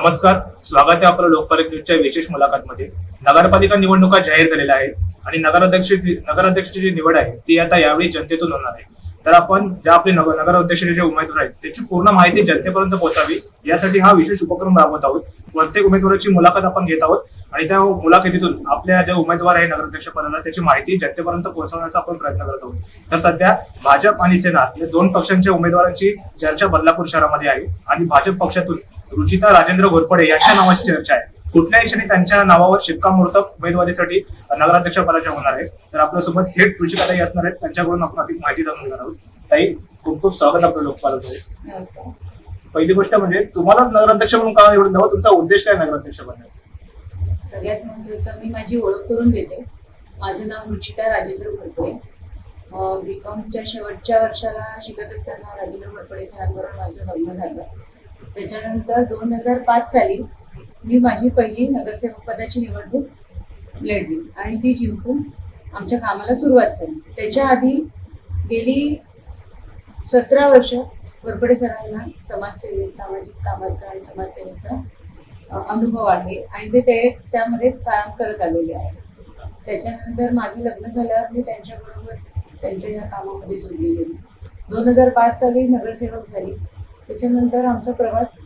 नमस्कार स्वागत आहे आपलं लोकपाल न्यूजच्या विशेष मुलाखतमध्ये. नगरपालिका निवडणुका जाहीर झालेल्या आहेत आणि नगराध्यक्ष नगराध्यक्षाची जी निवड आहे ती आता यावेळी जनतेतून होणार आहे. तर आपण ज्या आपले नगर नगराध्यक्षाचे जे उमेदवार आहेत त्याची पूर्ण माहिती जनतेपर्यंत पोहोचावी. यासाठी हा विशेष उपक्रम राबवत आहोत. प्रत्येक उमेदवाराची मुलाखत आपण घेत आहोत. आणि त्या मुलाखतीतून आपल्या जे उमेदवार आहे नगराध्यक्ष पदाला त्याची माहिती जनतेपर्यंत पोहोचवण्याचा आपण प्रयत्न करत आहोत. तर सध्या भाजप आणि सेना या दोन पक्षांच्या उमेदवारांची चर्चा बदलापूर शहरामध्ये आहे. आणि भाजप पक्षातून रुचिता राजेंद्र घोरपडे यांच्या नावाची चर्चा आहे. कुठल्याही क्षणी त्यांच्या नावावर शिक्कामोर्तब उमेदवारीसाठी नगराध्यक्ष पदाच्या होणार आहे. तर आपल्यासोबत थेट रुचिकाताई असणार आहेत. त्यांच्याकडून आपण अधिक माहिती जाणून घेणार आहोत. ताई खूप खूप स्वागत आपलं नमस्कार. पहिली गोष्ट म्हणजे तुम्हालाच नगराध्यक्ष म्हणून का निवडून द्यावं तुमचा उद्देश काय नगराध्यक्ष बनण्याचा? सगळ्यात महत्वाचं मी माझी ओळख करून देते माझं नाव रुचिता राजेंद्र घोरपडे बी कॉमच्या शेवटच्या वर्षाला शिकत असताना राजेंद्र घोरपडे सरांबरोबर माझं लग्न झालं. त्याच्यानंतर दोन हजार पाच साली मी माझी पहिली नगरसेवक पदाची निवडणूक लढली आणि ती जिंकून आमच्या कामाला सुरुवात झाली. त्याच्या आधी गेली सतरा वर्ष घोरपडे सरांना समाजसेवे सामाजिक कामाचा आणि समाजसेवेचा अनुभव आहे आणि ते ते त्यामध्ये काम करत आलेले आहे त्याच्यानंतर माझं लग्न झाल्यावर मी त्यांच्याबरोबर त्यांच्या या कामामध्ये जोडली गेली दोन हजार पाच साली नगरसेवक झाली. त्याच्यानंतर आमचा प्रवास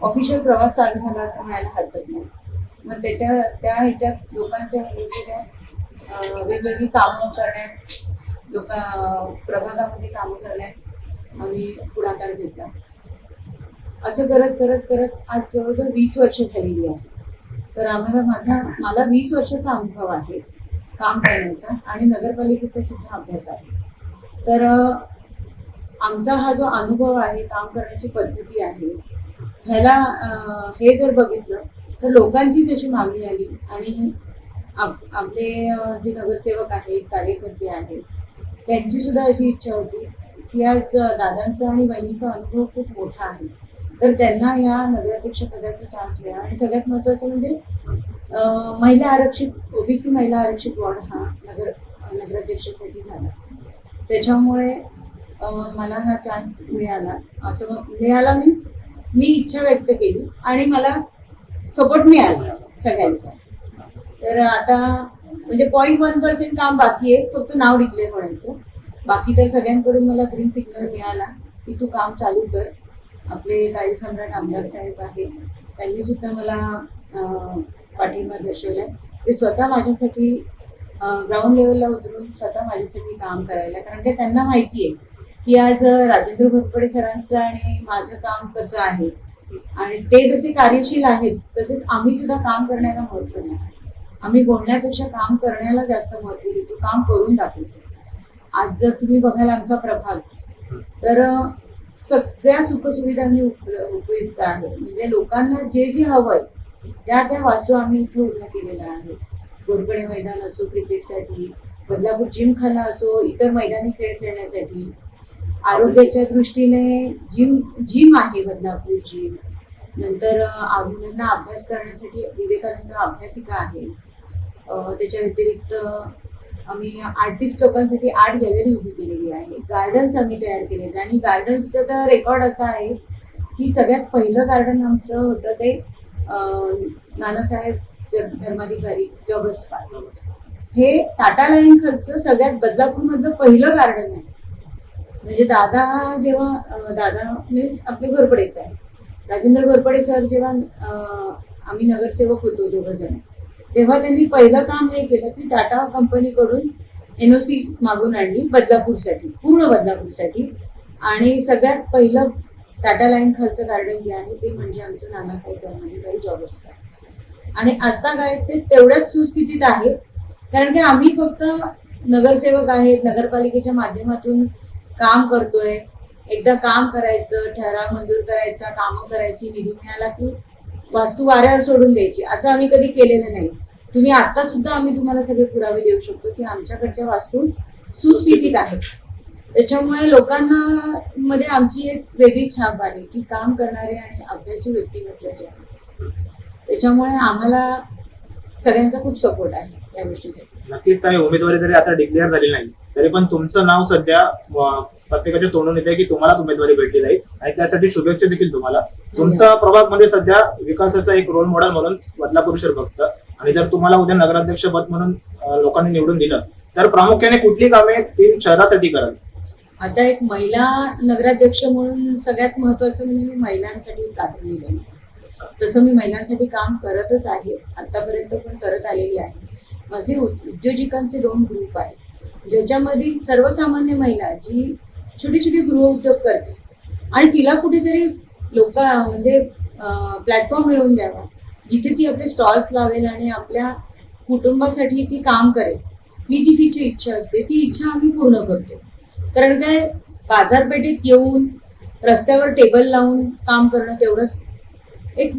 ऑफिशियल प्रवास चालू झाला असं म्हणायला हरकत नाही. मग त्याच्या त्या ह्याच्यात लोकांच्या वेगवेगळ्या वेगवेगळी कामं करण्यात लोक प्रभागामध्ये कामं करण्यात आम्ही पुढाकार घेतला. असं करत करत करत आज जवळजवळ वीस वर्ष झालेली आहे. तर आम्हाला माझा मला वीस वर्षाचा अनुभव आहे काम करण्याचा आणि नगरपालिकेचा सुद्धा अभ्यास आहे. तर आमचा हा जो अनुभव आहे काम करण्याची पद्धती आहे ह्याला हे जर बघितलं तर लोकांची जशी मागणी आली. आणि आप- आपले जे नगरसेवक आहेत कार्यकर्ते आहेत त्यांची सुद्धा अशी इच्छा होती की आज दादांचा आणि वहिनीचा अनुभव खूप मोठा आहे. तर त्यांना या नगराध्यक्ष पदाचा चान्स मिळाला. आणि सगळ्यात महत्त्वाचं म्हणजे महिला आरक्षित ओबीसी महिला आरक्षित वॉर्ड हा नगर नगराध्यक्षासाठी झाला. त्याच्यामुळे मला हा चान्स मिळाला. असं मग मिळाला मीन्स मी इच्छा व्यक्त केली आणि मला सपोर्ट मिळाला सगळ्यांचा. तर आता म्हणजे पॉईंट वन पर्सेंट काम बाकी आहे फक्त नाव डिक्लेअर होण्याचं बाकी तर सगळ्यांकडून मला ग्रीन सिग्नल मिळाला की तू काम चालू कर. आपले काही सम्राट आमदार साहेब आहेत त्यांनी सुद्धा मला पाठिंबा दर्शवलाय ते स्वतः माझ्यासाठी ग्राउंड लेवलला उतरून स्वतः माझ्यासाठी काम करायला कारण की त्यांना माहिती आहे की आज राजेंद्र घोरपडे सरांचं आणि माझं काम कसं आहे? आणि ते जसे कार्यशील आहेत तसेच आम्ही सुद्धा काम करण्याला महत्त्व नाही आम्ही बोलण्यापेक्षा काम करण्याला जास्त महत्त्व देतो काम करून दाखवतो. आज जर तुम्ही बघाल आमचा प्रभाग तर सगळ्या सुखसुविधांनी उप- उपयुक्त आहे. म्हणजे लोकांना जे जे हवंय त्या त्या वास्तू आम्ही इथे उभ्या केलेल्या आहेत. गोरगडे मैदान असो क्रिकेटसाठी बदलापूर जिमखाना असो इतर मैदानी खेळ खेळण्यासाठी आरोग्याच्या दृष्टीने जिम जिम आहे बदलापूर जिम. नंतर मुलांना अभ्यास करण्यासाठी विवेकानंद अभ्यासिका आहे. त्याच्या व्यतिरिक्त आम्ही आर्टिस्ट लोकांसाठी आर्ट गॅलरी उभी केलेली आहे. गार्डन्स आम्ही तयार केले आहेत आणि गार्डन्सचं तर रेकॉर्ड असा आहे की सगळ्यात पहिलं गार्डन आमचं होतं ते नानासाहेब धर्माधिकारी जॉगर्स पार्क. हे टाटा लाईन खर्च सगळ्यात बदलापूरमधलं पहिलं गार्डन आहे. म्हणजे दादा जेव्हा दादा मीन्स आपले घोरपडे सर राजेंद्र घोरपडे सर जेव्हा आम्ही नगरसेवक होतो दोघं जण तेव्हा त्यांनी पहिलं काम हे केलं की टाटा कंपनीकडून एन ओ सी मागून आणली बदलापूरसाठी पूर्ण बदलापूरसाठी. आणि सगळ्यात पहिलं टाटा लाईन खालचं गार्डन जे आहे ते म्हणजे आमचं नानासाहेब धर्माधिकारी जॉबर्स पार्क आणि आस्था काय ते तेवढ्याच सुस्थितीत आहे कारण की आम्ही फक्त नगरसेवक आहेत नगरपालिकेच्या माध्यमातून काम करतोय. एकदा काम करायचं ठराव मंजूर करायचा कामं करायची निधी मिळाला की वास्तू वाऱ्यावर सोडून द्यायची. असं आम्ही कधी केलेलं नाही. तुम्ही आता सुद्धा आम्ही तुम्हाला सगळे पुरावे देऊ शकतो की आमच्याकडच्या वास्तू सुस्थितीत आहेत. त्याच्यामुळे लोकांना मध्ये आमची एक वेगळी छाप आहे की काम करणारे आणि अभ्यासू व्यक्तिमत्व जे आहे त्याच्यामुळे आम्हाला सगळ्यांचा खूप सपोर्ट आहे या गोष्टीसाठी. नक्कीच उमेदवारी जरी आता डिक्लेअर झाली नाही तरी पण तुमचं नाव सध्या प्रत्येकाच्या तोंडून येते की तुम्हालाच उमेदवारी भेटली जाईल. आणि त्यासाठी शुभेच्छा देखील तुम्हाला. तुमचा प्रभाग म्हणजे सध्या विकासाचा एक रोल मॉडेल म्हणून बदलापूर शहर बघतं आणि जर तुम्हाला उद्या नगराध्यक्ष पद म्हणून लोकांनी निवडून दिलं तर प्रामुख्याने कुठली कामे तीन शहरासाठी कराल आता एक महिला नगराध्यक्ष म्हणून सगळ्यात महत्वाचं म्हणजे मी महिलांसाठी प्राधान्य देणार तसं मी महिलांसाठी काम करतच आहे. आतापर्यंत पण करत आलेली आहे. माझे उद्योजकांचे दोन ग्रुप आहेत. ज्याच्यामध्ये सर्वसामान्य महिला जी छोटी छोटी गृहउद्योग करते आणि तिला कुठेतरी लोक म्हणजे प्लॅटफॉर्म मिळवून द्यावा. जिथे ती आपले स्टॉल्स लावेल आणि आपल्या कुटुंबासाठी ती काम करेल. ही जी तिची इच्छा असते ती इच्छा आम्ही पूर्ण करतो. कारण काय बाजारपेठेत येऊन रस्त्यावर टेबल लावून काम करणं तेवढंच एक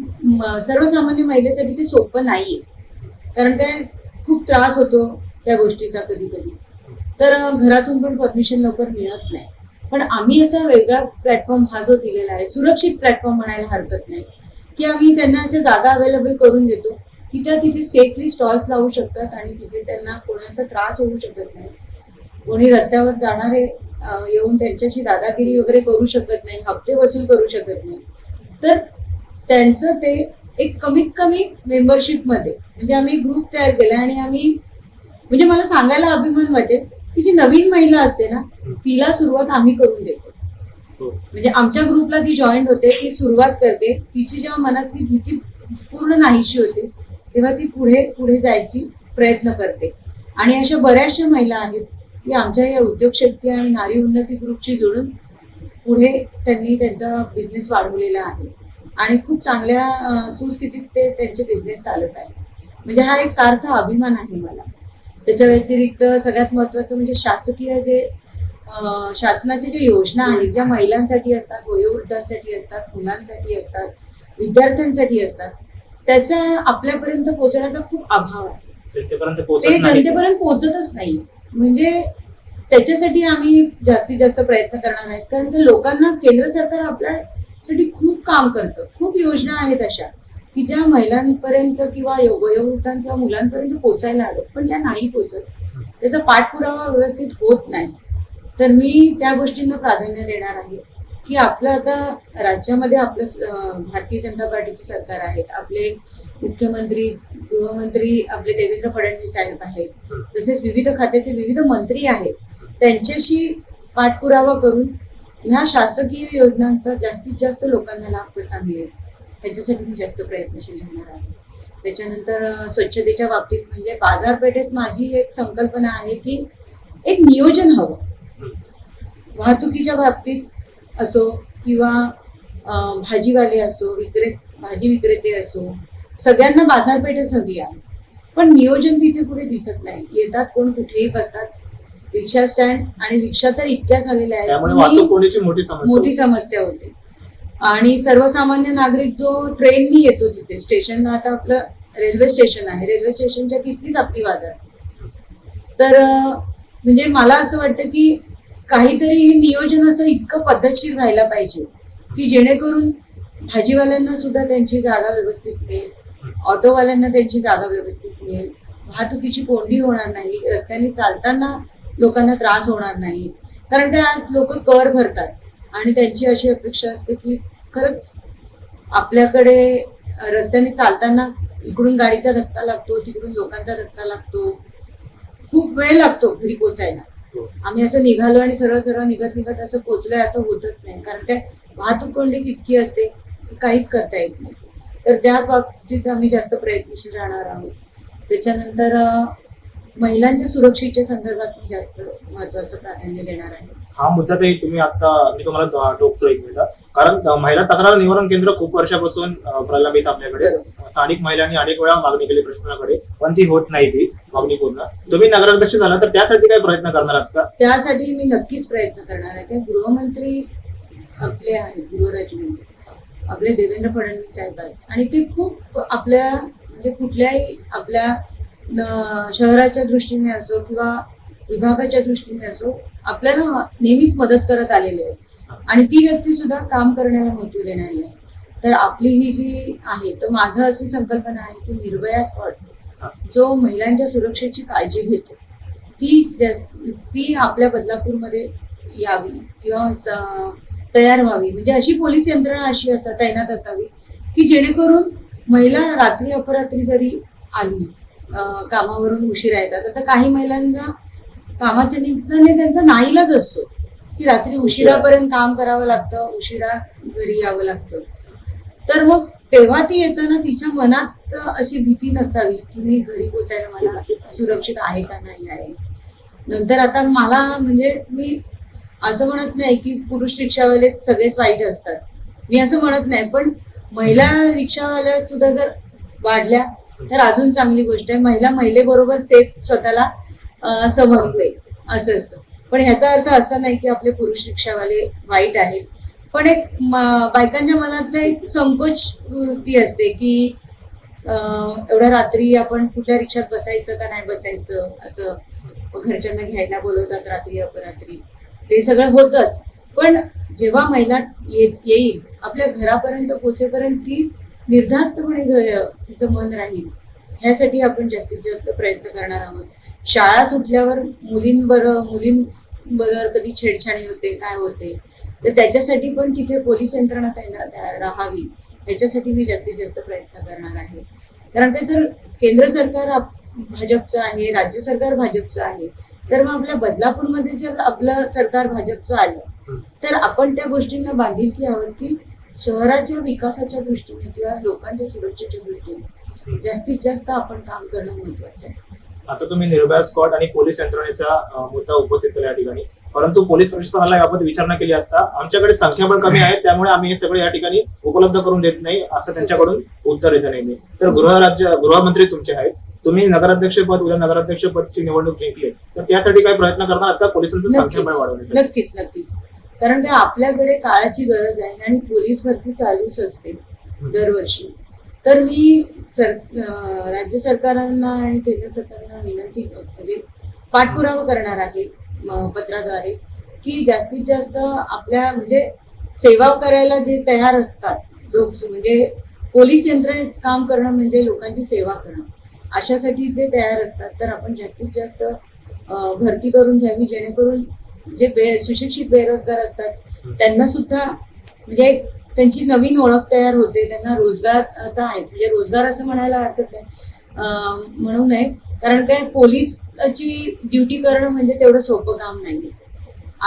सर्वसामान्य महिलेसाठी ते सोपं नाही आहे कारण काय खूप त्रास होतो त्या गोष्टीचा कधी कधी. तर घरातून पण परमिशन लवकर मिळत नाही. पण आम्ही असा वेगळा प्लॅटफॉर्म हा जो दिलेला आहे सुरक्षित प्लॅटफॉर्म म्हणायला हरकत नाही. की आम्ही त्यांना अशा जागा अवेलेबल करून देतो की त्या तिथे सेफली स्टॉल्स लावू शकतात आणि तिथे त्यांना कोणाचा त्रास होऊ शकत नाही. कोणी रस्त्यावर जाणारे येऊन त्यांच्याशी दादागिरी वगैरे करू शकत नाही हप्ते वसूल करू शकत नाही. तर त्यांचं ते एक कमीत कमी मेंबरशिपमध्ये म्हणजे आम्ही ग्रुप तयार केला आणि आम्ही म्हणजे मला सांगायला अभिमान वाटेल की जी नवीन महिला असते ना तिला सुरुवात आम्ही करून देतो. हो. म्हणजे आमच्या ग्रुपला ती जॉईन होते ती सुरुवात करते. तिची जेव्हा मनातली भीती पूर्ण नाहीशी होते तेव्हा ती पुढे पुढे जायची प्रयत्न करते. आणि अशा बऱ्याचशा महिला आहेत की आमच्या या उद्योग शक्ती आणि नारी उन्नती ग्रुपशी जोडून पुढे त्यांनी त्यांचा बिझनेस वाढवलेला आहे. आणि खूप चांगल्या सुस्थितीत ते त्यांचे बिझनेस चालत आहे. म्हणजे हा एक सार्थ अभिमान आहे मला. त्याच्या व्यतिरिक्त सगळ्यात महत्वाचं म्हणजे शासकीय जे शासनाच्या ज्या योजना आहेत ज्या महिलांसाठी असतात वयोवृद्धांसाठी असतात मुलांसाठी असतात विद्यार्थ्यांसाठी असतात त्याचा आपल्यापर्यंत पोहोचण्याचा खूप अभाव आहे. ते जनतेपर्यंत पोहोचतच नाही. म्हणजे त्याच्यासाठी आम्ही जास्तीत जास्त प्रयत्न करणार आहेत कारण लोकांना केंद्र सरकार आपल्यासाठी खूप काम करतं. खूप योजना आहेत अशा. की ज्या महिलांपर्यंत किंवा वयोवृद्धां किंवा मुलांपर्यंत पोहोचायला हव्यात पण त्या नाही पोचत. त्याचा पाठपुरावा व्यवस्थित होत नाही. तर मी त्या गोष्टींना प्राधान्य देणार आहे की आपलं आता राज्यामध्ये आपलं भारतीय जनता पार्टीचे सरकार आहेत आपले मुख्यमंत्री गृहमंत्री आपले देवेंद्र फडणवीस साहेब आहेत. तसेच विविध खात्याचे विविध मंत्री आहेत. त्यांच्याशी पाठपुरावा करून ह्या शासकीय योजनांचा जास्तीत जास्त लोकांना लाभ कसा मिळेल? ह्याच्यासाठी मी जास्त प्रयत्नशील राहणार आहे. त्याच्यानंतर स्वच्छतेच्या बाबतीत म्हणजे बाजारपेठेत माझी एक संकल्पना आहे की एक नियोजन हवं. वाहतुकीच्या बाबतीत असो किंवा भाजीवाले असो विक्रे भाजी विक्रेते असो सगळ्यांना बाजारपेठच हवी आहे. पण नियोजन तिथे कुठे दिसत नाही. येतात कोण कुठेही बसतात. रिक्षा स्टँड आणि रिक्षा तर इतक्या झालेल्या आहेत मोठी समस्या होती. आणि सर्वसामान्य नागरिक जो ट्रेननी येतो तिथे स्टेशन आता आपलं रेल्वे स्टेशन आहे. रेल्वे स्टेशनच्या तिथलीच आपली वादळ. तर म्हणजे मला असं वाटतं की काहीतरी हे नियोजन असं इतकं पद्धतशीर व्हायला पाहिजे की जेणेकरून भाजीवाल्यांना सुद्धा त्यांची जागा व्यवस्थित मिळेल ऑटोवाल्यांना त्यांची जागा व्यवस्थित मिळेल. वाहतुकीची कोंडी होणार नाही रस्त्याने चालताना लोकांना त्रास होणार नाही. कारण ते आज लोक कर भरतात. आणि त्यांची अशी अपेक्षा असते की खरंच आपल्याकडे रस्त्याने चालताना इकडून गाडीचा धक्का लागतो तिकडून लोकांचा धक्का लागतो. खूप वेळ लागतो घरी पोचायला हो. आम्ही असं निघालो आणि सरळ सरळ निघत निघत असं पोचलोय असं होतच नाही. कारण काय वाहतूक कोंडीच इतकी असते की काहीच करता येत नाही. तर त्या बाबतीत आम्ही जास्त प्रयत्नशील राहणार आहोत. त्याच्यानंतर महिलांच्या सुरक्षेच्या संदर्भात मी जास्त महत्वाचं प्राधान्य देणार आहे. हा मुद्दा ते तुम्ही आता मी तुम्हाला टोकतो एक मिनिट. कारण महिला तक्रार निवारण केंद्र खूप वर्षापासून प्रलंबित आपल्याकडे. स्थानिक महिलांनी अनेक वेळा मागणी केली प्रशासनाकडे पण ती होत नाही ती मागणी पूर्ण. तुम्ही नगराध्यक्ष झाला तर त्यासाठी काय प्रयत्न करणार आहात का? त्यासाठी मी नक्कीच प्रयत्न करणार आहे. ते गृहमंत्री आपले आहेत गृहराज्यमंत्री. आपले देवेंद्र फडणवीस साहेब आहेत. आणि ते खूप आपल्या म्हणजे कुठल्याही आपल्या शहराच्या दृष्टीने असो किंवा विभागाच्या दृष्टीने असो आपल्याला नेहमीच मदत करत आलेले आहेत आणि ती व्यक्ती सुद्धा काम करण्याला महत्त्व देणारी आहे. तर आपली ही जी आहे तर माझं अशी संकल्पना आहे की निर्भया स्पॉट जो महिलांच्या सुरक्षेची काळजी घेतो ती ती आपल्या बदलापूरमध्ये यावी किंवा तयार व्हावी. म्हणजे अशी पोलीस यंत्रणा अशी असा तैनात असावी की जेणेकरून महिला रात्री अपरात्री जरी आली कामावरून उशिरा येतात आता काही महिलांना कामाच्या निमित्ताने त्यांचा नाईलाज असतो. की रात्री उशिरापर्यंत काम करावं लागतं उशिरा घरी यावं लागतं. तर मग तेव्हा ती येताना तिच्या मनात अशी भीती नसावी की मी घरी पोचायला मला सुरक्षित आहे का नाही आहे. नंतर आता मला म्हणजे मी असं म्हणत नाही की पुरुष रिक्षावाले सगळेच वाईट असतात. मी असं म्हणत नाही पण महिला रिक्षावाल्या सुद्धा जर वाढल्या तर अजून चांगली गोष्ट आहे. महिला महिलेबरोबर सेफ स्वतःला समजते असं असतं. पण ह्याचा अर्थ असा नाही की आपले पुरुष रिक्षावाले वाईट आहेत. पण एक बायकांच्या मनातलं एक संकोच वृत्ती असते की एवढ्या रात्री आपण कुठल्या रिक्षात बसायचं का नाही बसायचं? असं घरच्यांना घ्यायला बोलवतात रात्री अपरात्री. ते सगळं होतच. पण जेव्हा महिला ये- येईल आपल्या घरापर्यंत पोचेपर्यंत ती निर्धास्तपणे तिचं मन राहील. ह्यासाठी आपण जास्तीत जास्त प्रयत्न करणार आहोत. शाळा सुटल्यावर मुलींबरोबर मुलींबरोबर कधी छेडछाणी होते काय होते तर त्याच्यासाठी पण तिथे पोलीस यंत्रणा त्यांना राहावी ह्याच्यासाठी मी जास्तीत जास्त प्रयत्न करणार आहे. कारण ते जर केंद्र सरकार भाजपचं आहे राज्य सरकार भाजपचं आहे तर मग आपल्या बदलापूरमध्ये जर आपलं सरकार भाजपचं आलं तर आपण त्या गोष्टींना बांधिलकी आहोत की शहराच्या विकासाच्या दृष्टीने किंवा लोकांच्या सुरक्षेच्या दृष्टीने जास्तीत जास्त आपण काम करणं महत्वाचं आहे. आता तुम्ही निर्भया स्कॉट आणि पोलीस यंत्रणेचा मुद्दा उपस्थित केला या ठिकाणी. परंतु पोलीस प्रशासनाला याबाबत विचारणा केली असता आमच्याकडे संख्याबळ कमी आहे त्यामुळे आम्ही हे सगळे या ठिकाणी उपलब्ध करून देत नाही असं त्यांच्याकडून उत्तर येतं नेहमी. तर गृहराज्य गृहमंत्री तुमचे आहेत. तुम्ही नगराध्यक्ष पद उद्या नगराध्यक्ष पदची निवडणूक जिंकली तर त्यासाठी काय प्रयत्न करणार का? पोलिसांचं संख्याबळ वाढवण्यासाठी. नक्कीच नक्कीच. कारण का आपल्याकडे काळाची गरज आहे आणि पोलीस भरती चालूच असते दरवर्षी. तर मी सर राज्य सरकारांना आणि केंद्र सरकारांना विनंती म्हणजे पाठपुरावा करणार आहे म, पत्राद्वारे की जास्तीत जास्त आपल्या म्हणजे सेवा करायला जे तयार असतात लोक म्हणजे पोलीस यंत्रणेत काम करणं म्हणजे लोकांची सेवा करणं अशासाठी जे तयार असतात तर आपण जास्तीत जास्त भरती करून घ्यावी जेणेकरून जे बे सुशिक्षित बेरोजगार असतात त्यांना सुद्धा म्हणजे त्यांची नवीन ओळख तयार होते त्यांना रोजगार आता आहे म्हणजे रोजगार असं म्हणायला हरकत नाही. म्हणू नये. कारण काय पोलीसची ड्युटी करणं म्हणजे तेवढं सोपं काम नाही.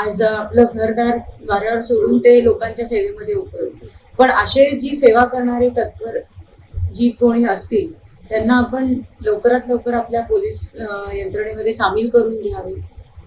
आज आपलं घरदार वाऱ्यावर सोडून ते लोकांच्या सेवेमध्ये उपयोग पण असे जी सेवा करणारे तत्पर जी कोणी असतील त्यांना आपण लवकरात लवकर आपल्या पोलीस यंत्रणेमध्ये सामील करून घ्यावे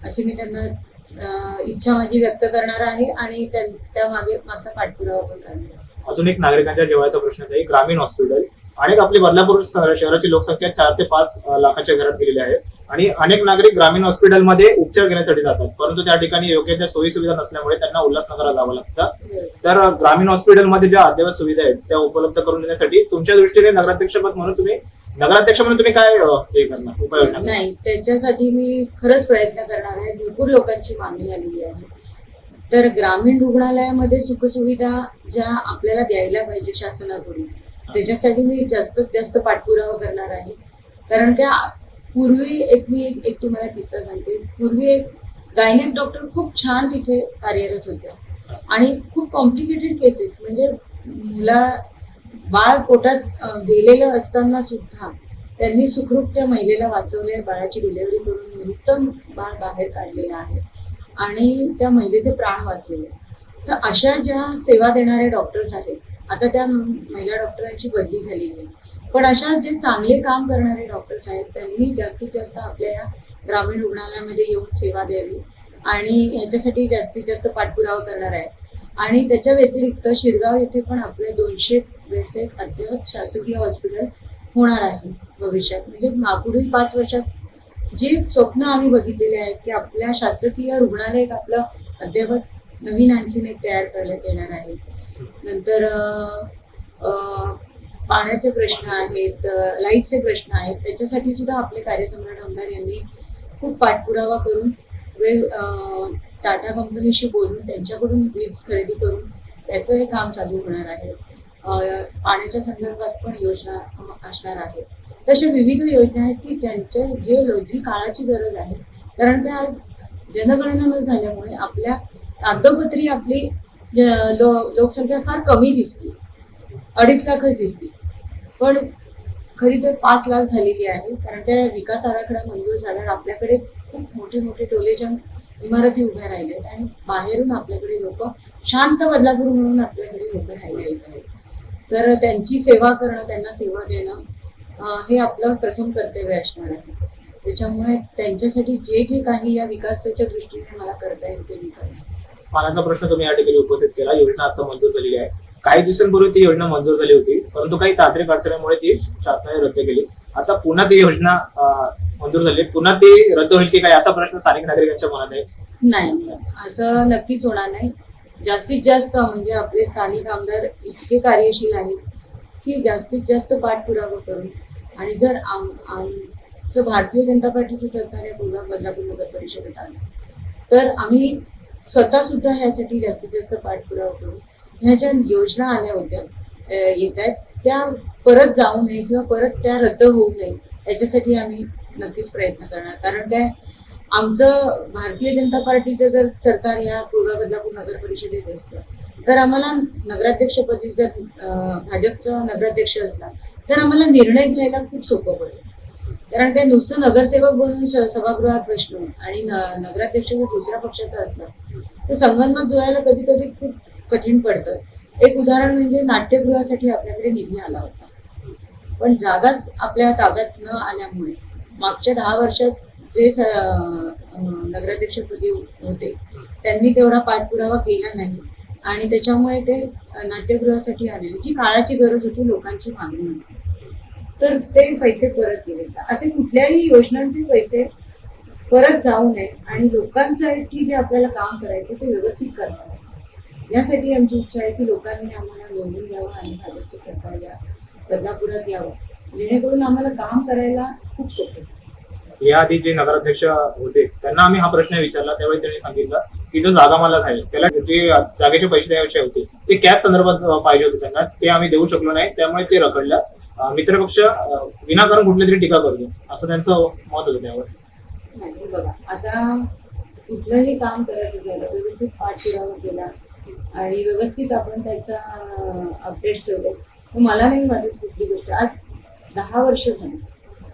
असे मी त्यांना इच्छा माझी व्यक्त करणार आहे आणि त्या- त्यामागे माझा पाठपुरावा पण करणार आहे. अजून एक नागरिकांच्या जेवायचा प्रश्न आहे. ग्रामीण हॉस्पिटल अनेक आपली बदलापूर शहराची लोकसंख्या चार ते पाच लाखाच्या घरात गेलेली आहे. आणि अनेक नागरिक ग्रामीण हॉस्पिटलमध्ये उपचार घेण्यासाठी जातात. परंतु त्या ठिकाणी योग्य त्या सोयी सुविधा नसल्यामुळे त्यांना उल्हासनगरला जावं लागतं. तर ग्रामीण हॉस्पिटलमध्ये ज्या अद्ययावत सुविधा आहेत त्या उपलब्ध करून देण्यासाठी तुमच्या दृष्टीने नगराध्यक्षपद म्हणून तुम्ही नगराध्यक्ष म्हणून तुम्ही काय हे करणार? नाही त्याच्यासाठी मी खरंच प्रयत्न करणार आहे. भरपूर लोकांची मागणी आलेली आहे. तर ग्रामीण रुग्णालयामध्ये सुखसुविधा ज्या आपल्याला द्यायला पाहिजे शासनाकडून त्याच्यासाठी मी जास्तीत जास्त पाठपुरावा करणार आहे. कारण त्या पूर्वी एक मी एक एक तुम्हाला किस्सा सांगते. पूर्वी एक गायनेक डॉक्टर खूप छान तिथे कार्यरत होत्या आणि खूप कॉम्प्लिकेटेड केसेस म्हणजे मुला बाळ पोटात गेलेलं असताना सुद्धा त्यांनी सुखरूप त्या महिलेला वाचवले बाळाची डिलेवरी करून उत्तम बाळ बाहेर काढलेलं आहे आणि त्या महिलेचे प्राण वाचलेले तर अशा ज्या सेवा देणारे डॉक्टर्स आहेत आता त्या महिला डॉक्टरांची बदली झालेली आहे. पण अशा जे चांगले काम करणारे डॉक्टर्स आहेत त्यांनी जास्तीत जास्त आपल्या या ग्रामीण रुग्णालयामध्ये येऊन सेवा द्यावी आणि ह्याच्यासाठी जास्तीत जास्त पाठपुरावा करणार आहे आणि त्याच्या व्यतिरिक्त शिरगाव येथे पण आपले दोनशे बेडचे एक अद्ययावत शासकीय हॉस्पिटल होणार आहे भविष्यात. म्हणजे मा- पुढील पाच वर्षात जे स्वप्न आम्ही बघितलेले आहेत की आपल्या शासकीय रुग्णालय एक आपलं अद्ययावत नवीन आणखीन एक तयार करण्यात येणार आहे. नंतर पाण्याचे प्रश्न आहेत लाईटचे प्रश्न आहेत त्याच्यासाठी सुद्धा आपले कार्यसम्राट आमदार यांनी खूप पाठपुरावा करून वेग टाटा कंपनीशी बोलून त्यांच्याकडून वीज खरेदी करून त्याचं हे काम चालू होणार आहे. पाण्याच्या संदर्भात पण योजना असणार आहे. तशा विविध योजना आहेत की ज्यांच्या जे लो- जी काळाची गरज आहे. कारण ते आज जनगणना न झाल्यामुळे आपल्या कागदोपत्री आपली लो- लोकसंख्या फार कमी दिसते. अडीच लाखच दिसते. पण खरी तर पाच लाख झालेली आहे. कारण त्या विकास आराखडा मंजूर झाल्यावर आपल्याकडे खूप मोठे मोठे टोलेजन इमारती उभ्या राहिल्यात आणि बाहेरून आपल्याकडे लोक शांत बदलापूर म्हणून आपल्याकडे लोक राहायला येत आहेत. तर त्यांची सेवा करणं त्यांना सेवा देणं हे आपलं प्रथम कर्तव्य असणार आहे. त्याच्यामुळे त्यांच्यासाठी जे जे काही या विकासाच्या दृष्टीने मला करता येईल ते मी करणार. पाण्याचा प्रश्न तुम्ही या ठिकाणी उपस्थित केला. योजना आता मंजूर झालेली आहे. काही दिवसांपूर्वी ती योजना मंजूर झाली होती परंतु काही तांत्रिक अडचणीमुळे ती शासनाने रद्द केली. आता पुन्हा ती योजना मंजूर झाली पुन्हा ती रद्द होईल की काय असा प्रश्न स्थानिक नागरिकांच्या मनात आहे? नाही असं नक्कीच होणार नाही. जास्तीत जास्त म्हणजे आपले स्थानिक आमदार इतके कार्यशील आहेत की जास्तीत जास्त पाठपुरावा करून आणि जर आम आमचं भारतीय जनता पार्टीचं सरकार या पूर्ण बदलापूर नगर परिषदेत आलं तर आम्ही स्वतः सुद्धा ह्यासाठी जास्तीत जास्त पाठपुरावा करू. ह्या ज्या योजना आल्या होत्या येत आहेत त्या परत जाऊ नये किंवा परत त्या रद्द होऊ नये याच्यासाठी आम्ही नक्कीच प्रयत्न करणार. कारण काय आमचं भारतीय जनता पार्टीचं जर सरकार या पूर्व बदलापूर नगर परिषदेत असलं तर आम्हाला नगराध्यक्षपदी जर भाजपचा नगराध्यक्ष असला तर आम्हाला निर्णय घ्यायला खूप सोपं पडेल. कारण ते नुसतं नगरसेवक बनून सभागृहात बसणं आणि नगराध्यक्ष जर दुसऱ्या पक्षाचा असला तर संगणमत जुळायला कधी कधी खूप कठीण पडतं. एक उदाहरण म्हणजे नाट्यगृहासाठी आपल्याकडे निधी आला होता. पण जागाच आपल्या ताब्यात न आल्यामुळे मागच्या दहा वर्षात जे नगराध्यक्षपदी होते त्यांनी तेवढा पाठपुरावा केला नाही. आणि त्याच्यामुळे ते नाट्यगृहासाठी आले जी काळाची गरज होती लोकांची मागणी होती. तर ते पैसे परत गेले. असे कुठल्याही योजनांचे पैसे परत जाऊ नये आणि लोकांसाठी जे आपल्याला काम करायचं ते व्यवस्थित करणार यासाठी आमची इच्छा आहे की लोकांनी आम्हाला निवडून द्यावं आणि भाजपचं सरकार या बदलापुरात यावं. जेणेकरून आम्हाला काम करायला खूप सोपं. याआधी जे नगराध्यक्ष होते त्यांना आम्ही हा प्रश्न विचारला त्यावेळी त्यांनी सांगितलं की जो जागा मला आहे त्याला जे जागेचे पैसे द्यायचे होते ते कॅश संदर्भात पाहिजे होते त्यांना ते आम्ही देऊ शकलो नाही त्यामुळे ते रखडलं. मित्रपक्ष विनाकारण कुठली तरी टीका करतो असं त्यांचं मत होतं त्यावर. नाही बघा आता कुठलंही काम करायचं झालं व्यवस्थित पाठपुरावा केला आणि व्यवस्थित आपण त्याचा अपडेट ठेवले तर मला नाही वाटत कुठली गोष्ट. आज दहा वर्ष झाली.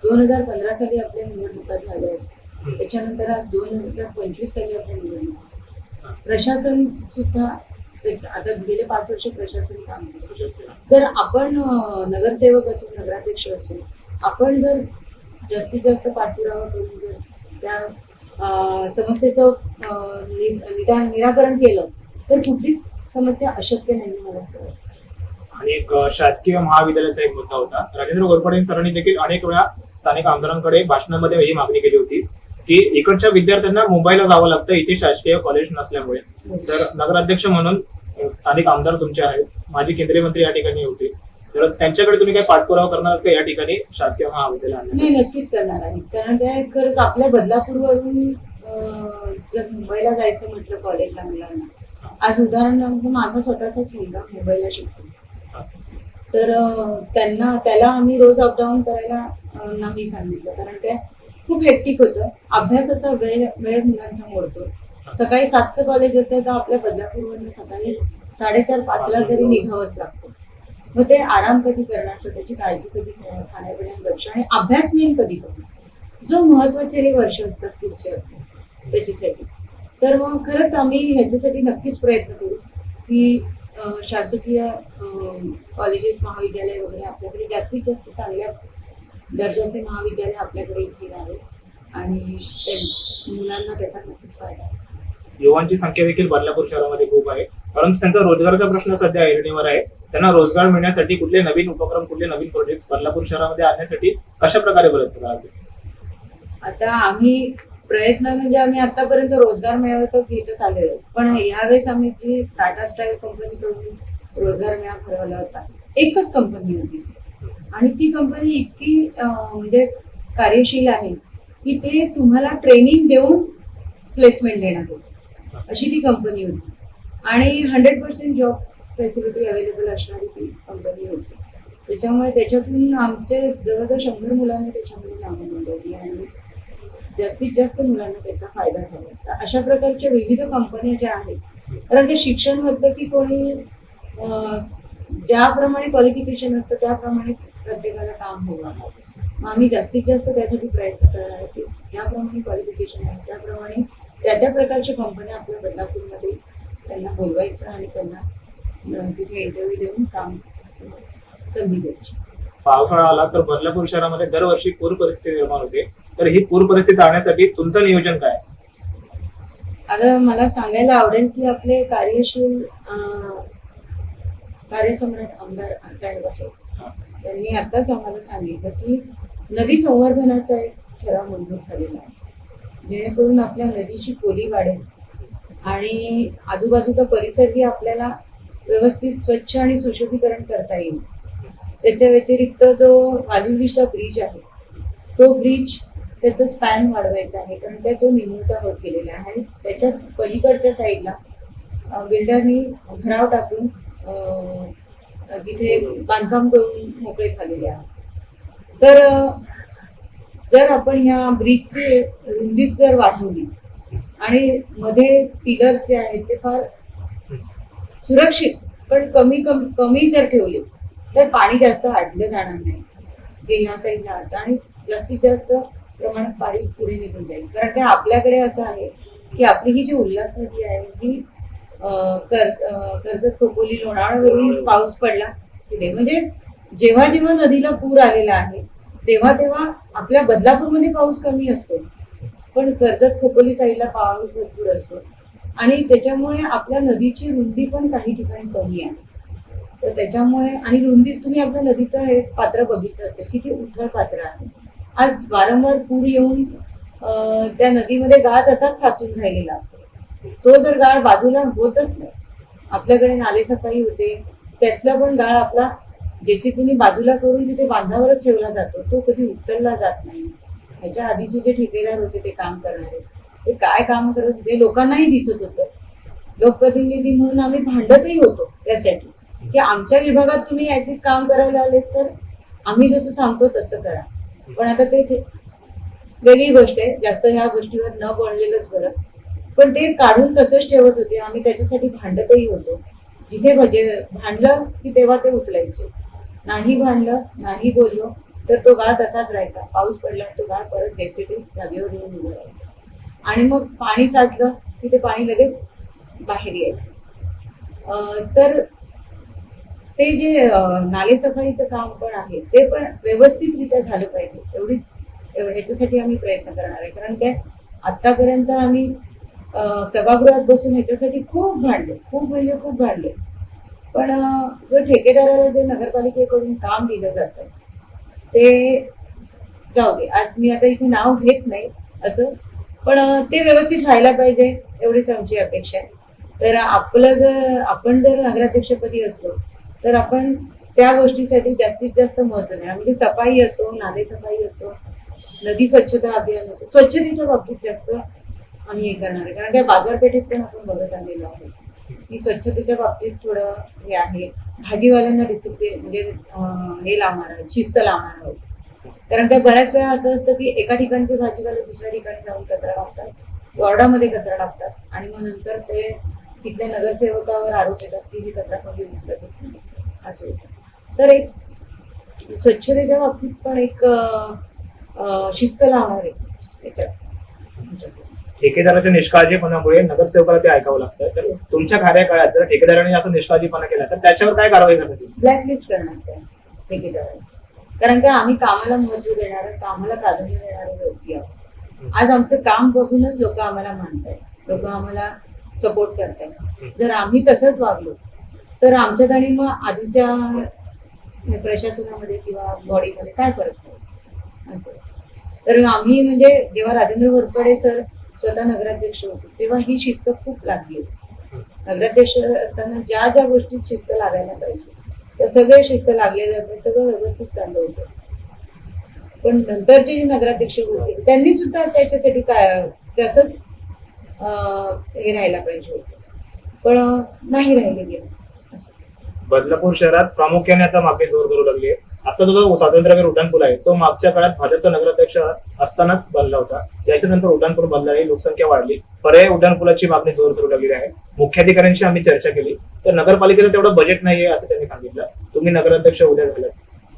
दोन हजार पंधरा साली आपल्या निवडणुका झाल्या. आहेत त्याच्यानंतर दोन हजार पंचवीस साली आपल्या निवडणुका. प्रशासन सुद्धा आता गेले पाच वर्ष प्रशासन काम करतो. जर आपण नगरसेवक असो नगराध्यक्ष असो आपण जर जास्तीत जास्त पाठपुरावा करून जर त्या समस्येचं नि- निदान निराकरण केलं तर कुठलीच समस्या अशक्य नाही मला असं वाटतं. आणि एक शासकीय महाविद्यालयाचा एक मुद्दा होता. राजेंद्र घोरपडे सरांनी देखील अनेक वेळा स्थानिक आमदारांकडे भाषणामध्ये ही मागणी केली होती की इकडच्या विद्यार्थ्यांना मुंबईला जावं लागतं इथे शासकीय कॉलेज नसल्यामुळे. तर नगराध्यक्ष म्हणून स्थानिक आमदार तुमचे आहेत. माजी केंद्रीय मंत्री या ठिकाणी होते. तर त्यांच्याकडे तुम्ही काय पाठपुरावा करणार का? या ठिकाणी शासकीय महाविद्यालय आणण्यासाठी? नाही नक्कीच करणार आहे. कारण काय? खरंच आपल्या बदलापूरवरून जर मुंबईला जायचं म्हटलं कॉलेजला मुलांना आज उदाहरणार्थ माझा स्वतःचाच मुलगा मुंबईला शिकतो. तर त्यांना त्याला आम्ही रोज अपडाऊन करायला नाही सांगितलं. कारण ते खूप हेक्टिक होतं. अभ्यासाचा वेळ वेळ मुलांचा मोडतो. सकाळी सातचं कॉलेज असेल तर आपल्या बदलापूरवरून सकाळी साडेचार पाचला तरी निघावंच लागतं. मग ते आराम कधी करणार स्वतःची काळजी कधी घेणार खाण्यापिण्यात लक्ष आणि अभ्यास मेन कधी करणार? जो महत्त्वाचे हे वर्ष असतात पुढचे त्याच्यासाठी. तर मग खरंच आम्ही ह्याच्यासाठी नक्कीच प्रयत्न करू की शासकीय कॉलेजेस महाविद्यालय वगैरे आपल्याकडे जास्तीत जास्त चांगल्या दर्जाचे महाविद्यालय आपल्याकडे इथे यावे आणि मुलांना त्याचा नक्कीच फायदा आहे. युवांची संख्या देखील बदलापूर शहरामध्ये खूप आहे. परंतु त्यांचा रोजगाराचा प्रश्न सध्या ऐरणीवर आहे. त्यांना रोजगार मिळण्यासाठी कुठले नवीन उपक्रम कुठले नवीन प्रोजेक्ट बदलापूर शहरामध्ये आणण्यासाठी कशा प्रकारे करावे आता आम्ही प्रयत्न म्हणजे आम्ही आतापर्यंत रोजगार मिळवतो तर घेतच आलेलो पण यावेळेस आम्ही जी टाटा स्टाईल कंपनीकडून रोजगार मेळावा भरवला होता एकच कंपनी होती. आणि ती कंपनी इतकी म्हणजे कार्यशील आहे की ते तुम्हाला ट्रेनिंग देऊन प्लेसमेंट देणार होते. अशी ती कंपनी होती. आणि hundred percent job facility available असणारी ती कंपनी होती. त्याच्यामुळे त्याच्यातून आमचे जवळजवळ शंभर मुलांनी त्याच्यामध्ये नावं नोंदवली आणि जास्तीत जास्त मुलांना त्याचा फायदा झाला तर अशा प्रकारच्या विविध कंपन्या ज्या आहेत कारण ते शिक्षण म्हटलं की कोणी ज्याप्रमाणे क्वालिफिकेशन असतं त्याप्रमाणे प्रत्येकाला काम होऊ असतं मग आम्ही जास्तीत जास्त त्यासाठी प्रयत्न करणार आहे की ज्याप्रमाणे क्वालिफिकेशन आहे त्याप्रमाणे त्या त्या प्रकारच्या कंपन्या आपल्या बदलापूरमध्ये त्यांना बोलवायचं आणि त्यांना तिथे इंटरव्ह्यू देऊन काम संधी द्यायची. पावसाळा आला तर बदलापूर शहरामध्ये दरवर्षी पूर परिस्थिती निर्माण होते. तर ही पूर परिस्थिती टाळण्यासाठी तुमचं नियोजन काय? आता मला सांगायला आवडेल की आपले कार्यशील कार्यसम्राट आमदार साहेब आहेत. त्यांनी आताच आम्हाला सांगितलं की नदी संवर्धनाचा एक ठराव मंजूर झालेला आहे. जेणेकरून आपल्या नदीची खोली वाढेल आणि आजूबाजूचा परिसरही आपल्याला व्यवस्थित स्वच्छ आणि सुशोभीकरण करता येईल. त्याच्या व्यतिरिक्त जो वालुलीचा ब्रिज आहे तो ब्रिज त्याचं स्पॅन वाढवायचा आहे. कारण त्या तो निमुळता होत गेलेला आहे. आणि त्याच्या पलीकडच्या साईडला बिल्डरनी भराव टाकून तिथे बांधकाम करून मोकळे झालेले आहे. तर जर आपण ह्या ब्रिजची रुंदीच जर वाढवली आणि मध्ये पिलर्स जे आहेत ते फार सुरक्षित पण कमी कम कमी जर ठेवले तर पाणी जास्त आडलं जाणार नाही. जे ह्या साईडला आता आणि जास्तीत जास्त प्रमाणात पाणी पुढे निघून जाईल. कारण काय आपल्याकडे असं आहे की आपली ही जी उल्हास नदी आहे ही कर्जत खोपोली लोणावळ्यावरून पाऊस पडला की नाही म्हणजे जेव्हा जेव्हा नदीला पूर आलेला आहे तेव्हा तेव्हा आपल्या बदलापूरमध्ये पाऊस कमी असतो. पण कर्जत खोपोली साईडला पाऊस भरपूर असतो. आणि त्याच्यामुळे आपल्या नदीची रुंदी पण काही ठिकाणी कमी आहे. तर त्याच्यामुळे आणि रुंदीत तुम्ही आपल्या नदीचं हे पात्र बघितलं असेल की ते उथळ पात्र आहे. आज वारंवार पूर येऊन त्या नदीमध्ये गाळ तसाच साचून राहिलेला असतो. तो जर गाळ बाजूला होतच नाही. आपल्याकडे नाले सफाई होते. त्यातला पण गाळ आपला जेसीपीने बाजूला करून तिथे बांधावरच ठेवला जातो. तो कधी उचलला जात नाही. ह्याच्या आधीचे जे ठेकेदार होते ते काम करणारे. ते काय काम करत होते लोकांनाही दिसत होतं. लोकप्रतिनिधी म्हणून आम्ही भांडतही होतो त्यासाठी की आमच्या विभागात तुम्ही ऍटलीस्ट काम करायला आले तर आम्ही जसं सांगतो तसं करा. पण आता ते वेगळी गोष्ट आहे. जास्त ह्या गोष्टीवर न बोललेलंच बरं. पण ते काढून तसंच ठेवत होते. आम्ही त्याच्यासाठी भांडतही होतो. जिथे म्हणजे भांडलं की तेव्हा ते उचलायचे. नाही भांडलं नाही बोललो तर तो गाळ तसाच राहायचा. पाऊस पडला तो गाळ परत जैसे ते जागेवर येऊन उभं राहायचा. आणि मग पाणी साचलं की ते पाणी लगेच बाहेर यायचं. तर ते जे नाले सफाईचं काम पण आहे ते पण व्यवस्थितरित्या झालं पाहिजे. एवढीच ह्याच्यासाठी आम्ही प्रयत्न करणार आहे. कारण काय आतापर्यंत आम्ही सभागृहात बसून ह्याच्यासाठी खूप भांडले खूप म्हणजे खूप भांडले. पण जो ठेकेदाराला जे नगरपालिकेकडून काम दिलं जातं ते जाऊ दे. आज मी आता इथे नाव घेत नाही असं पण ते व्यवस्थित व्हायला पाहिजे एवढीच आमची अपेक्षा आहे. तर आपलं जर आपण जर नगराध्यक्षपदी असलो तर आपण त्या गोष्टीसाठी जास्तीत जास्त महत्त्व देणार. म्हणजे सफाई असो नाले सफाई असो नदी स्वच्छता अभियान असो स्वच्छतेच्या बाबतीत जास्त आम्ही हे करणार आहे. कारण त्या बाजारपेठेत पण आपण बघत आलेलो आहे की स्वच्छतेच्या बाबतीत थोडं हे आहे. भाजीवाल्यांना डिसिप्लिन म्हणजे हे लावणार आहोत शिस्त लावणार आहोत. कारण त्या बऱ्याच वेळा असं असतं की एका ठिकाणचे भाजीवाले दुसऱ्या ठिकाणी जाऊन कचरा टाकतात. वॉर्डामध्ये कचरा टाकतात. आणि मग नंतर ते तिथल्या नगरसेवकावर आरोप येतात की ही कचरा कोणी उचलत असते असं होतं. तर एक स्वच्छतेच्या बाबतीत पण एक शिस्त लावणार आहे त्याच्यात. ठेकेदाराच्या निष्काळजीपणामुळे नगरसेवकाला ते ऐकावं लागतं. तर तुमच्या कार्यकाळात जर ठेकेदाराने असं निष्काळजीपणा केला तर त्याच्यावर काय कारवाई करण्यात येईल? ब्लॅकलिस्ट करणार त्या ठेकेदाराला कारण का आम्ही कामाला महत्त्व देणार कामाला प्राधान्य देणारे व्यक्ती आहोत. आज आमचं काम बघूनच लोक आम्हाला मानतायत. लोक आम्हाला सपोर्ट करतायत. जर आम्ही तसंच वागलो तर आमच्यात आणि मग आधीच्या प्रशासनामध्ये किंवा बॉडीमध्ये काय फरक पडेल असं. तर आम्ही म्हणजे जेव्हा राजेंद्र वरपडे सर स्वतः नगराध्यक्ष होते तेव्हा ही शिस्त खूप लागली होती. नगराध्यक्ष असताना ज्या ज्या गोष्टीत शिस्त लागायला पाहिजे त्या सगळे शिस्त लागले जाते सगळं व्यवस्थित चाललं होतं. पण नंतरचे जे नगराध्यक्ष होते त्यांनी सुद्धा त्याच्यासाठी काय तसंच हे राहायला पाहिजे होतं. पण नाही राहिले गेलं. बदलापूर शहरात प्रामुख्याने आता मागणी जोर करू लागली आहे. आता जो स्वातंत्र्यवीर उड्डाणपूल आहे तो मागच्या काळात भाजपचा नगराध्यक्ष असतानाच बनला होता. त्याच्यानंतर उड्डाणपूल बनला आहे लोकसंख्या वाढली. पर्याय उड्डाणपुलाची मागणी जोर धरू लागली आहे. मुख्याधिकाऱ्यांशी आम्ही चर्चा केली. तर नगरपालिकेचं तेवढं बजेट नाहीये असं त्यांनी सांगितलं. तुम्ही नगराध्यक्ष उद्या झाला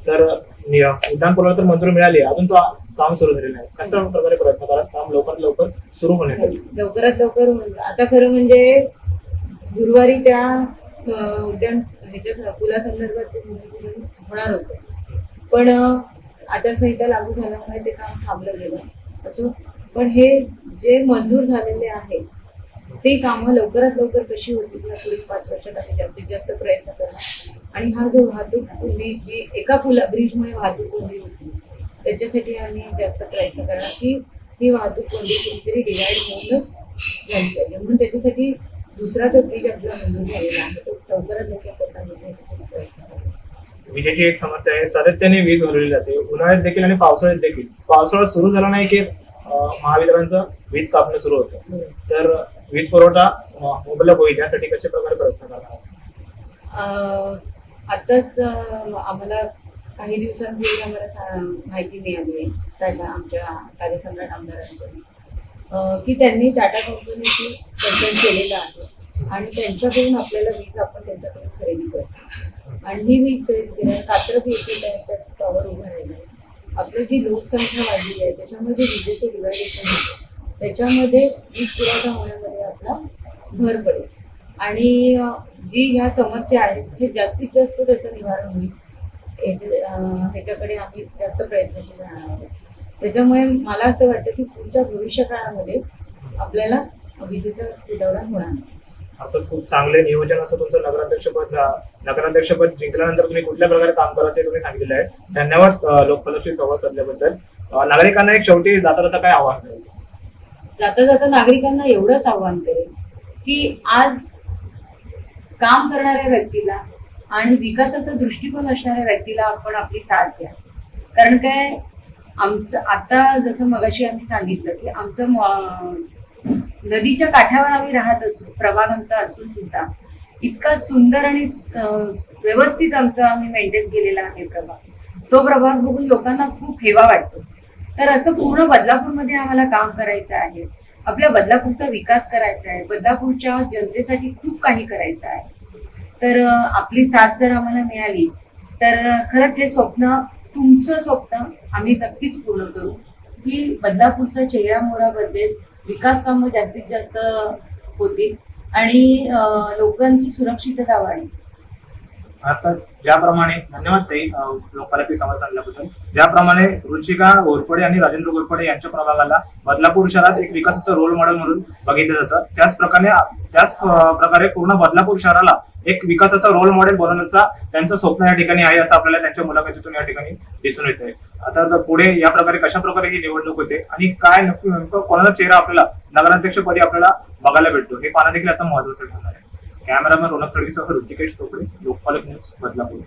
तर उड्डाणपुलाला तर मंजुरी मिळाली अजून तो काम सुरू झालेलं आहे कशा प्रकारे प्रयत्न करा काम लवकरात लवकर सुरू होण्यासाठी. लवकरात लवकर म्हणजे, आता खरं म्हणजे गुरुवारी त्या उड्डाण ह्याच्या पुलासंदर्भात होणार होतं. पण आचारसंहिता लागू झाल्यामुळे ते काम थांबलं गेलं. असो पण हे जे मंजूर झालेले आहे ते कामं लवकरात लवकर कशी होतील या पुढील पाच वर्षात आम्ही जास्तीत जास्त प्रयत्न करणार. आणि हा जो वाहतूक कोंडी जी एका पुला ब्रिजमुळे वाहतूक कोंडी होती त्याच्यासाठी आम्ही जास्त प्रयत्न करणार की ही वाहतूक कोंडी कुठेतरी डिवाइड होऊनच झाली पाहिजे म्हणून त्याच्यासाठी दुसरा जो ब्रिज आपला मंजूर झालेला आहे तो लवकरात लवकर कसा होईल याच्यासाठी प्रयत्न विजेची एक समस्या आहे. सातत्याने वीज हलवली जाते. उन्हाळ्यात देखील आणि पावसाळ्यात देखील. पावसाळा सुरू झाला नाही की महावितरणचं वीज कापणं सुरू होतं. तर वीज पुरवठा मुबलक होईल यासाठी कशा प्रकारे प्रयत्न करणार आताच आम्हाला काही दिवसांपूर्वी आम्हाला माहिती मिळाली आहे. आमच्या कार्यसम्राट आमदारांकडून. की त्यांनी टाटा कंपनीशी कंटेंट केलेलं आहे. आणि त्यांच्याकडून आपल्याला वीज आपण त्यांच्याकडून खरेदी करतो. आणि ही वीज खरेदी केल्यावर कात्रप येथे त्यांचा टॉवर उभं राहिलं आहे आपलं जी लोकसंख्या वाढलेली आहे त्याच्यामुळे जे विजेचं डिवायडेशन होतं. त्याच्यामध्ये वीज पुरवठा होण्यामध्ये आपला भर पडेल. आणि जी ह्या समस्या आहेत हे जास्तीत जास्त त्याचं निवारण होईल. याच्या- ह्याच्याकडे आम्ही जास्त प्रयत्नशील राहणार आहोत. त्याच्यामुळे मला असं वाटतं की पुढच्या भविष्य काळामध्ये आपल्याला विजेचा तुटवडा होणार नाही. आता खूप चांगले नियोजन असं तुमचं नगराध्यक्षपद नगराध्यक्षपद जिंकल्यानंतर तुम्ही कुठल्या प्रकारे काम करा ते तुम्ही सांगितलेलं आहे. धन्यवाद लोकपालाशी संवाद साधल्याबद्दल. नागरिकांना एक शेवटी जाता जाता काय आव्हान करेल? जाता जाता नागरिकांना एवढंच आव्हान करेल की आज काम करणाऱ्या व्यक्तीला आणि विकासाचा दृष्टिकोन असणाऱ्या व्यक्तीला आपण आपली साथ द्या. कारण काय आमचं आता जसं मगाशी आम्ही सांगितलं की आमचं नदीच्या काठावर आम्ही राहत असू प्रभाग आमचा असून सुद्धा इतका सुंदर आणि व्यवस्थित आमचा आम्ही मेंटेन केलेला आहे प्रभाग तो प्रभाग बघून लोकांना खूप हेवा वाटतो. तर असं पूर्ण बदलापूरमध्ये आम्हाला काम करायचं आहे. आपल्या बदलापूरचा विकास करायचा आहे. बदलापूरच्या जनतेसाठी खूप काही करायचं आहे. तर आपली साथ जर आम्हाला मिळाली तर खरंच हे स्वप्न तुमचं स्वप्न आम्ही नक्कीच पूर्ण करू. की बदलापूरचा चेहरा मोहरा बदलेल विकास कामं जास्तीत जास्त होतील आणि लोकांची सुरक्षितता वाढेल. आता ज्याप्रमाणे धन्यवाद ताई लोकांना ते संवाद सांगल्याबद्दल ज्याप्रमाणे रुचिका घोरपडे आणि राजेंद्र घोरपडे यांच्या प्रभागाला बदलापूर शहरात एक विकासाचं रोल मॉडेल म्हणून बघितलं जातं. त्याच प्रकारे त्याच प्रकारे पूर्ण बदलापूर शहराला एक विकासाचा रोल मॉडेल बनवण्याचा त्यांचं स्वप्न या ठिकाणी आहे असं आपल्याला त्यांच्या मुलाखतीतून या ठिकाणी दिसून येत आहे आता जर पुढे या प्रकारे कशा प्रकारे ही निवडणूक होते आणि काय नक्की नेमकं कोणाचा चेहरा आपल्याला नगराध्यक्षपदी आपल्याला बघायला भेटतो हे पाहणं देखील आता महत्वाचं ठरणार आहे. कॅमेरामॅन रोनक तडवीसह ऋतिकेश टोपडे लोकपालक न्यूज बदलापूर.